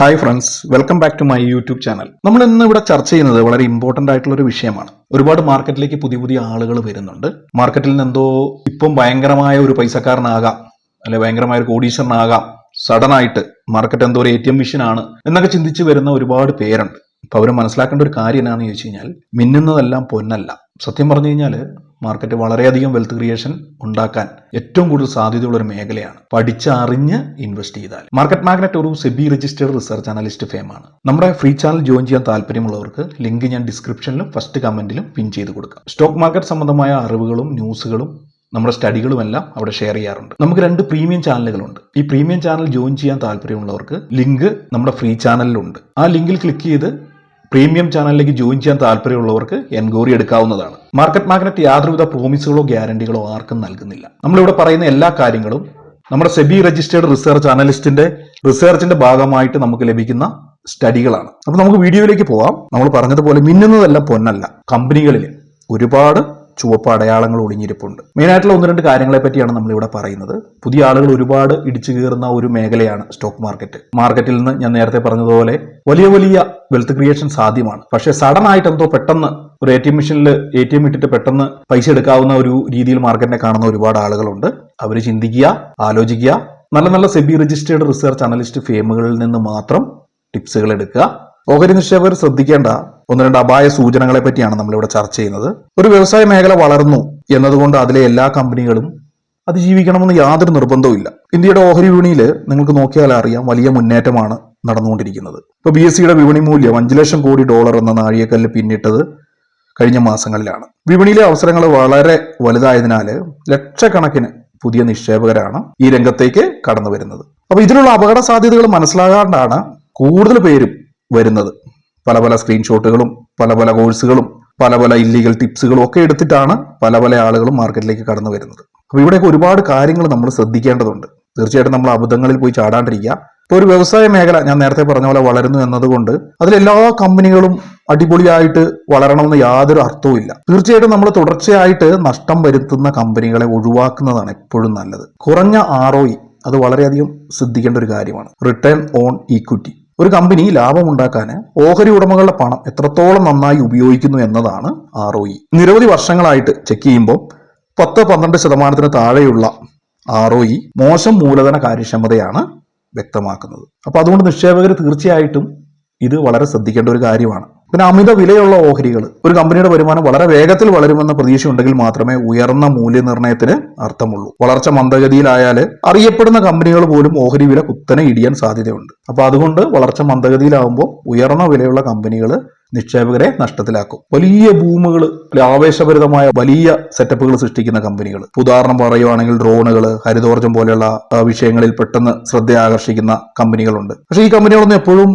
Hi friends welcome back to my YouTube channel നമ്മൾ ഇന്ന് ഇവിടെ ചർച്ച ചെയ്യുന്നത് വളരെ ഇമ്പോർട്ടന്റ് ആയിട്ടുള്ള ഒരു വിഷയമാണ്. ഒരുപാട് മാർക്കറ്റിലേക്ക് പുതിയ പുതിയ ആളുകൾ വരുന്നുണ്ട്. മാർക്കറ്റിൽ നിന്ന് എന്തോ ഇപ്പം ഭയങ്കരമായ ഒരു പൈസക്കാരനാകാം. അല്ലെ ഭയങ്കരമായ ഒരു കോടീശ്വരനാകാം. സഡൻ ആയിട്ട് മാർക്കറ്റ് എന്തോ ഒരു എ ടി എം മിഷനാണ് എന്നൊക്കെ ചിന്തിച്ച് വരുന്ന ഒരുപാട് പേരുണ്ട്. അപ്പൊ അവർ മനസ്സിലാക്കേണ്ട ഒരു കാര്യം എന്നാന്ന് ചോദിച്ചു കഴിഞ്ഞാൽ മിന്നുന്നതെല്ലാം പൊന്നല്ല. സത്യം പറഞ്ഞു കഴിഞ്ഞാൽ മാർക്കറ്റ് വളരെയധികം വെൽത്ത് ക്രിയേഷൻ ഉണ്ടാക്കാൻ ഏറ്റവും കൂടുതൽ സാധ്യതയുള്ള ഒരു മേഖലയാണ്. പഠിച്ചറിഞ്ഞ് ഇൻവെസ്റ്റ് ചെയ്താൽ. മാർക്കറ്റ് മാഗ്നറ്റ് ഒരു സെബി രജിസ്റ്റേർഡ് റിസർച്ച് അനലിസ്റ്റ് ഫേമാണ് നമ്മുടെ ഫ്രീ ചാനൽ ജോയിൻ ചെയ്യാൻ താല്പര്യമുള്ളവർക്ക് ലിങ്ക് ഞാൻ ഡിസ്ക്രിപ്ഷനിലും ഫസ്റ്റ് കമന്റിലും പിൻ ചെയ്ത് കൊടുക്കാം. സ്റ്റോക്ക് മാർക്കറ്റ് സംബന്ധമായ അറിവുകളും ന്യൂസുകളും നമ്മുടെ സ്റ്റഡികളും എല്ലാം അവിടെ ഷെയർ ചെയ്യാറുണ്ട്. നമുക്ക് രണ്ട് പ്രീമിയം ചാനലുകളുണ്ട് ഈ പ്രീമിയം ചാനൽ ജോയിൻ ചെയ്യാൻ താല്പര്യമുള്ളവർക്ക് ലിങ്ക് നമ്മുടെ ഫ്രീ ചാനലിലുണ്ട് ആ ലിങ്കിൽ ക്ലിക്ക് ചെയ്ത് പ്രീമിയം ചാനലിലേക്ക് ജോയിൻ ചെയ്യാൻ താല്പര്യമുള്ളവർക്ക് എൻക്വയറി എടുക്കാവുന്നതാണ്. മാർക്കറ്റ് മാഗ്നറ്റ് യാതൊരുവിധ പ്രോമിസുകളോ ഗ്യാരണ്ടികളോ ആർക്കും നൽകുന്നില്ല. നമ്മളിവിടെ പറയുന്ന എല്ലാ കാര്യങ്ങളും നമ്മുടെ സെബി രജിസ്റ്റേർഡ് റിസർച്ച് അനലിസ്റ്റിന്റെ റിസർച്ചിന്റെ ഭാഗമായിട്ട് നമുക്ക് ലഭിക്കുന്ന സ്റ്റഡികളാണ്. അപ്പൊ നമുക്ക് വീഡിയോയിലേക്ക് പോവാം. നമ്മൾ പറഞ്ഞതുപോലെ മിന്നുന്നതല്ല പൊന്നല്ല. കമ്പനികളിൽ ഒരുപാട് ചുവപ്പ് അടയാളങ്ങൾ ഒളിഞ്ഞിരിപ്പുണ്ട്. മെയിനായിട്ടുള്ള ഒന്ന് രണ്ട് കാര്യങ്ങളെ പറ്റിയാണ് നമ്മളിവിടെ പറയുന്നത്. പുതിയ ആളുകൾ ഒരുപാട് ഇടിച്ചു കയറുന്ന ഒരു മേഖലയാണ് സ്റ്റോക്ക് മാർക്കറ്റ്. മാർക്കറ്റിൽ നിന്ന് ഞാൻ നേരത്തെ പറഞ്ഞതുപോലെ വലിയ വലിയ വെൽത്ത് ക്രിയേഷൻ സാധ്യമാണ്. പക്ഷേ സഡൻ ആയിട്ട് എന്തോ പെട്ടെന്ന് ഒരു എ ടി എം മെഷീനിൽ എ ടി എം ഇട്ടിട്ട് പെട്ടെന്ന് പൈസ എടുക്കാവുന്ന ഒരു രീതിയിൽ മാർക്കറ്റിനെ കാണുന്ന ഒരുപാട് ആളുകളുണ്ട്. അവർ ചിന്തിക്കുക ആലോചിക്കുക. നല്ല നല്ല സെബി രജിസ്റ്റേർഡ് റിസർച്ച് അനലിസ്റ്റ് ഫേമുകളിൽ നിന്ന് മാത്രം ടിപ്സുകൾ എടുക്കുക. ഓഹരി നിക്ഷേപകർ ശ്രദ്ധിക്കേണ്ട ഒന്ന് രണ്ട് അപായ സൂചനകളെ പറ്റിയാണ് നമ്മളിവിടെ ചർച്ച ചെയ്യുന്നത്. ഒരു വ്യവസായ മേഖല വളർന്നു എന്നതുകൊണ്ട് അതിലെ എല്ലാ കമ്പനികളും അതിജീവിക്കണമെന്ന് യാതൊരു നിർബന്ധവും ഇല്ല. ഇന്ത്യയുടെ ഓഹരി വിപണിയിൽ നിങ്ങൾക്ക് നോക്കിയാൽ അറിയാം വലിയ മുന്നേറ്റമാണ് നടന്നുകൊണ്ടിരിക്കുന്നത്. ഇപ്പൊ ബി എസ് സിയുടെ വിപണി മൂല്യം അഞ്ചു ലക്ഷം കോടി ഡോളർ എന്ന നാഴികക്കല്ല് പിന്നിട്ടത് കഴിഞ്ഞ മാസങ്ങളിലാണ്. വിപണിയിലെ അവസരങ്ങൾ വളരെ വലുതായതിനാൽ ലക്ഷക്കണക്കിന് പുതിയ നിക്ഷേപകരാണ് ഈ രംഗത്തേക്ക് കടന്നു വരുന്നത് അപ്പോൾ ഇതിനുള്ള അപകട സാധ്യതകൾ മനസ്സിലാകാണ്ടാണ് കൂടുതൽ പേരും വരുന്നത്. പല പല സ്ക്രീൻഷോട്ടുകളും പല പല കോഴ്സുകളും പല പല ഇല്ലീഗൽ ടിപ്സുകളും ഒക്കെ എടുത്തിട്ടാണ് പല പല ആളുകളും മാർക്കറ്റിലേക്ക് കടന്നു വരുന്നത്. അപ്പോൾ ഇവിടെയൊക്കെ ഒരുപാട് കാര്യങ്ങൾ നമ്മൾ ശ്രദ്ധിക്കേണ്ടതുണ്ട്. തീർച്ചയായിട്ടും നമ്മൾ അബദ്ധങ്ങളിൽ പോയി ചാടാണ്ടിരിക്കുക. ഇപ്പൊ ഒരു വ്യവസായ മേഖല ഞാൻ നേരത്തെ പറഞ്ഞ പോലെ വളരുന്നു എന്നതുകൊണ്ട് അതിലെല്ലാ കമ്പനികളും അടിപൊളിയായിട്ട് വളരണമെന്ന് യാതൊരു അർത്ഥവുമില്ല തീർച്ചയായിട്ടും നമ്മൾ തുടർച്ചയായിട്ട് നഷ്ടം വരുത്തുന്ന കമ്പനികളെ ഒഴിവാക്കുന്നതാണ് എപ്പോഴും നല്ലത്. കുറഞ്ഞ ആർ അത് വളരെയധികം ശ്രദ്ധിക്കേണ്ട ഒരു കാര്യമാണ്. റിട്ടേൺ ഓൺ ഈക്വിറ്റി ഒരു കമ്പനി ലാഭമുണ്ടാക്കാൻ ഓഹരി ഉടമകളുടെ പണം എത്രത്തോളം നന്നായി ഉപയോഗിക്കുന്നു എന്നതാണ് ആർ ഒ ഇ. നിരവധി വർഷങ്ങളായിട്ട് ചെക്ക് ചെയ്യുമ്പോൾ പത്ത് പന്ത്രണ്ട് ശതമാനത്തിന് താഴെയുള്ള ആർ ഒ ഇ മോശം മൂലധന കാര്യക്ഷമതയാണ് വ്യക്തമാക്കുന്നത്. അപ്പൊ അതുകൊണ്ട് നിക്ഷേപകർ തീർച്ചയായിട്ടും ഇത് വളരെ ശ്രദ്ധിക്കേണ്ട ഒരു കാര്യമാണ്. പിന്നെ അമിത വിലയുള്ള ഓഹരികൾ ഒരു കമ്പനിയുടെ വരുമാനം വളരെ വേഗത്തിൽ വളരുമെന്ന പ്രതീക്ഷ ഉണ്ടെങ്കിൽ മാത്രമേ ഉയർന്ന മൂല്യനിർണയത്തിന് അർത്ഥമുള്ളൂ. വളർച്ച മന്ദഗതിയിലായാൽ അറിയപ്പെടുന്ന കമ്പനികൾ പോലും ഓഹരി വില കുത്തനെ ഇടിയാൻ സാധ്യതയുണ്ട്. അപ്പൊ അതുകൊണ്ട് വളർച്ച മന്ദഗതിയിലാവുമ്പോൾ ഉയർന്ന വിലയുള്ള കമ്പനികൾ നിക്ഷേപകരെ നഷ്ടത്തിലാക്കും. വലിയ ഭൂമുകൾ ആവേശഭരിതമായ വലിയ സെറ്റപ്പുകൾ സൃഷ്ടിക്കുന്ന കമ്പനികൾ ഉദാഹരണം പറയുവാണെങ്കിൽ ഡ്രോണുകൾ ഹരിതോർജം പോലെയുള്ള വിഷയങ്ങളിൽ പെട്ടെന്ന് ശ്രദ്ധ ആകർഷിക്കുന്ന കമ്പനികളുണ്ട് പക്ഷേ ഈ കമ്പനികളൊന്നും എപ്പോഴും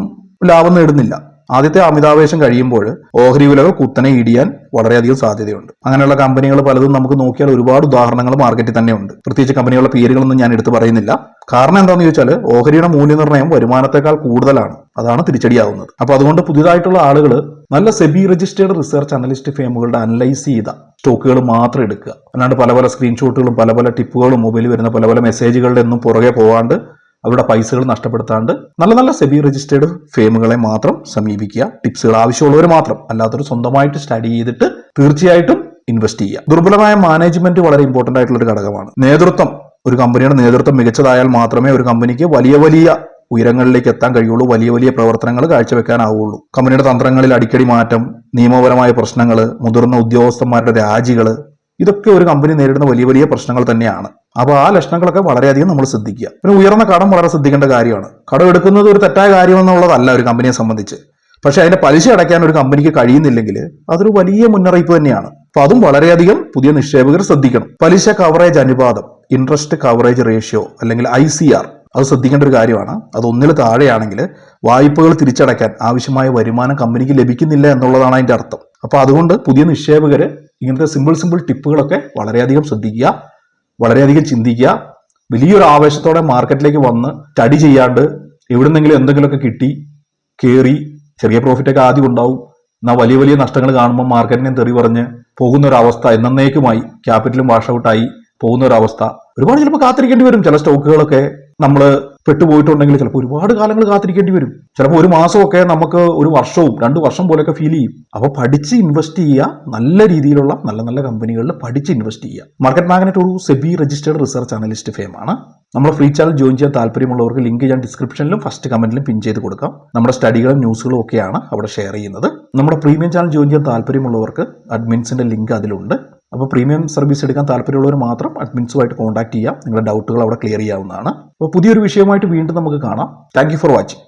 ലാഭം നേടുന്നില്ല. ആദ്യത്തെ അമിതാവേശം കഴിയുമ്പോൾ ഓഹരി വിലകൾ കുത്തനെ ഇടിയാൻ വളരെയധികം സാധ്യതയുണ്ട്. അങ്ങനെയുള്ള കമ്പനികൾ പലതും നമുക്ക് നോക്കിയാൽ ഒരുപാട് ഉദാഹരണങ്ങൾ മാർക്കറ്റിൽ തന്നെയുണ്ട് പ്രത്യേകിച്ച് കമ്പനികളുടെ പേരുകളൊന്നും ഞാൻ എടുത്തു പറയുന്നില്ല. കാരണം എന്താണെന്ന് ചോദിച്ചാൽ ഓഹരിയുടെ മൂല്യനിർണയം വരുമാനത്തെക്കാൾ കൂടുതലാണ്. അതാണ് തിരിച്ചടിയാവുന്നത്. അപ്പോൾ അതുകൊണ്ട് പുതിയതായിട്ടുള്ള ആളുകൾ നല്ല സെബി രജിസ്റ്റേർഡ് റിസർച്ച് അനലിസ്റ്റ് ഫേമുകളുടെ അനലൈസ് ചെയ്ത സ്റ്റോക്കുകൾ മാത്രം എടുക്കുക. അല്ലാണ്ട് പല പല സ്ക്രീൻഷോട്ടുകളും പല പല ടിപ്പുകളും മൊബൈലിൽ വരുന്ന പല പല മെസ്സേജുകളുടെ ഒന്നും പുറകെ പോവാണ്ട് അവരുടെ പൈസകൾ നഷ്ടപ്പെടുത്താണ്ട് നല്ല നല്ല സെബി രജിസ്റ്റേർഡ് ഫേമുകളെ മാത്രം സമീപിക്കുക. ടിപ്സുകൾ ആവശ്യമുള്ളവർ മാത്രം. അല്ലാത്തവർ സ്വന്തമായിട്ട് സ്റ്റഡി ചെയ്തിട്ട് തീർച്ചയായിട്ടും ഇൻവെസ്റ്റ് ചെയ്യുക. ദുർബലമായ മാനേജ്മെന്റ് വളരെ ഇമ്പോർട്ടന്റ് ആയിട്ടുള്ള ഒരു ഘടകമാണ്. നേതൃത്വം. ഒരു കമ്പനിയുടെ നേതൃത്വം മികച്ചതായാൽ മാത്രമേ ഒരു കമ്പനിക്ക് വലിയ വലിയ ഉയരങ്ങളിലേക്ക് എത്താൻ കഴിയുള്ളൂ. വലിയ വലിയ പ്രവർത്തനങ്ങൾ കാഴ്ചവെക്കാനാവുള്ളൂ. കമ്പനിയുടെ തന്ത്രങ്ങളിൽ അടിക്കടി മാറ്റം നിയമപരമായ പ്രശ്നങ്ങൾ മുതിർന്ന ഉദ്യോഗസ്ഥന്മാരുടെ രാജികൾ ഇതൊക്കെ ഒരു കമ്പനി നേരിടുന്ന വലിയ വലിയ പ്രശ്നങ്ങൾ തന്നെയാണ്. അപ്പോൾ ആ ലക്ഷണങ്ങളൊക്കെ വളരെയധികം നമ്മൾ ശ്രദ്ധിക്കുക. പിന്നെ ഉയർന്ന കടം വളരെ ശ്രദ്ധിക്കേണ്ട കാര്യമാണ്. കടം എടുക്കുന്നത് ഒരു തെറ്റായ കാര്യമെന്നുള്ളതല്ല ഒരു കമ്പനിയെ സംബന്ധിച്ച്. പക്ഷെ അതിന്റെ പലിശ അടയ്ക്കാൻ ഒരു കമ്പനിക്ക് കഴിയുന്നില്ലെങ്കിൽ അതൊരു വലിയ മുന്നറിയിപ്പ് തന്നെയാണ്. അപ്പൊ അതും വളരെയധികം പുതിയ നിക്ഷേപകർ ശ്രദ്ധിക്കണം. പലിശ കവറേജ് അനുപാതം ഇൻട്രസ്റ്റ് കവറേജ് റേഷ്യോ അല്ലെങ്കിൽ ഐ സി ആർ അത് ശ്രദ്ധിക്കേണ്ട ഒരു കാര്യമാണ്. അത് ഒന്നിൽ താഴെയാണെങ്കിൽ വായ്പകൾ തിരിച്ചടയ്ക്കാൻ ആവശ്യമായ വരുമാനം കമ്പനിക്ക് ലഭിക്കുന്നില്ല എന്നുള്ളതാണ് അതിന്റെ അർത്ഥം. അപ്പൊ അതുകൊണ്ട് പുതിയ നിക്ഷേപകര് ഇങ്ങനത്തെ സിമ്പിൾ സിമ്പിൾ ടിപ്പുകളൊക്കെ വളരെയധികം ശ്രദ്ധിക്കുക വളരെയധികം ചിന്തിക്കുക. വലിയൊരു ആവേശത്തോടെ മാർക്കറ്റിലേക്ക് വന്ന് സ്റ്റഡി ചെയ്യാണ്ട് എവിടുന്നെങ്കിലും എന്തെങ്കിലുമൊക്കെ കിട്ടി കയറി ചെറിയ പ്രോഫിറ്റൊക്കെ ആദ്യം ഉണ്ടാവും. എന്നാൽ വലിയ വലിയ നഷ്ടങ്ങൾ കാണുമ്പോൾ മാർക്കറ്റിനെ തെറി പറഞ്ഞ് പോകുന്ന ഒരു അവസ്ഥ എന്നേക്കുമായി ക്യാപിറ്റലും വാഷ് ഔട്ടായി പോകുന്ന ഒരു അവസ്ഥ ഒരുപാട് ചിലപ്പോൾ കാത്തിരിക്കേണ്ടി വരും ചില സ്റ്റോക്കുകളൊക്കെ നമ്മൾ പെട്ടുപോയിട്ടുണ്ടെങ്കിൽ ചിലപ്പോൾ ഒരുപാട് കാലങ്ങൾ കാത്തിരിക്കേണ്ടി വരും. ചിലപ്പോൾ ഒരു മാസമൊക്കെ നമുക്ക് ഒരു വർഷവും രണ്ട് വർഷം പോലെയൊക്കെ ഫീൽ ചെയ്യും. അപ്പോൾ പഠിച്ച് ഇൻവെസ്റ്റ് ചെയ്യുക നല്ല രീതിയിലുള്ള നല്ല നല്ല കമ്പനികളിൽ പഠിച്ച് ഇൻവെസ്റ്റ് ചെയ്യുക. മാർക്കറ്റ് മാഗ്നറ്റ് ഒരു സെബി രജിസ്റ്റേർഡ് റിസർച്ച് അനലിസ്റ്റ് ഫേമാണ് നമ്മൾ ഫ്രീ ചാനൽ ജോയിൻ ചെയ്യാൻ താല്പര്യമുള്ളവർക്ക് ലിങ്ക് ഞാൻ ഡിസ്ക്രിപ്ഷനിലും ഫസ്റ്റ് കമന്റിലും പിൻ ചെയ്ത് കൊടുക്കാം. നമ്മുടെ സ്റ്റഡികളും ന്യൂസുകളും ഒക്കെയാണ് അവിടെ ഷെയർ ചെയ്യുന്നത്. നമ്മുടെ പ്രീമിയം ചാനൽ ജോയിൻ ചെയ്യാൻ താല്പര്യമുള്ളവർക്ക് അഡ്മിൻസിന്റെ ലിങ്ക് അതിലുണ്ട്. അപ്പോൾ പ്രീമിയം സർവീസ് എടുക്കാൻ താല്പര്യമുള്ളവർ മാത്രം അഡ്മിൻസുമായിട്ട് കോൺടാക്ട് ചെയ്യാം. നിങ്ങളുടെ ഡൗട്ടുകൾ അവിടെ ക്ലിയർ ചെയ്യാവുന്നതാണ്. അപ്പോൾ പുതിയൊരു വിഷയമായിട്ട് വീണ്ടും നമുക്ക് കാണാം. Thank for watching.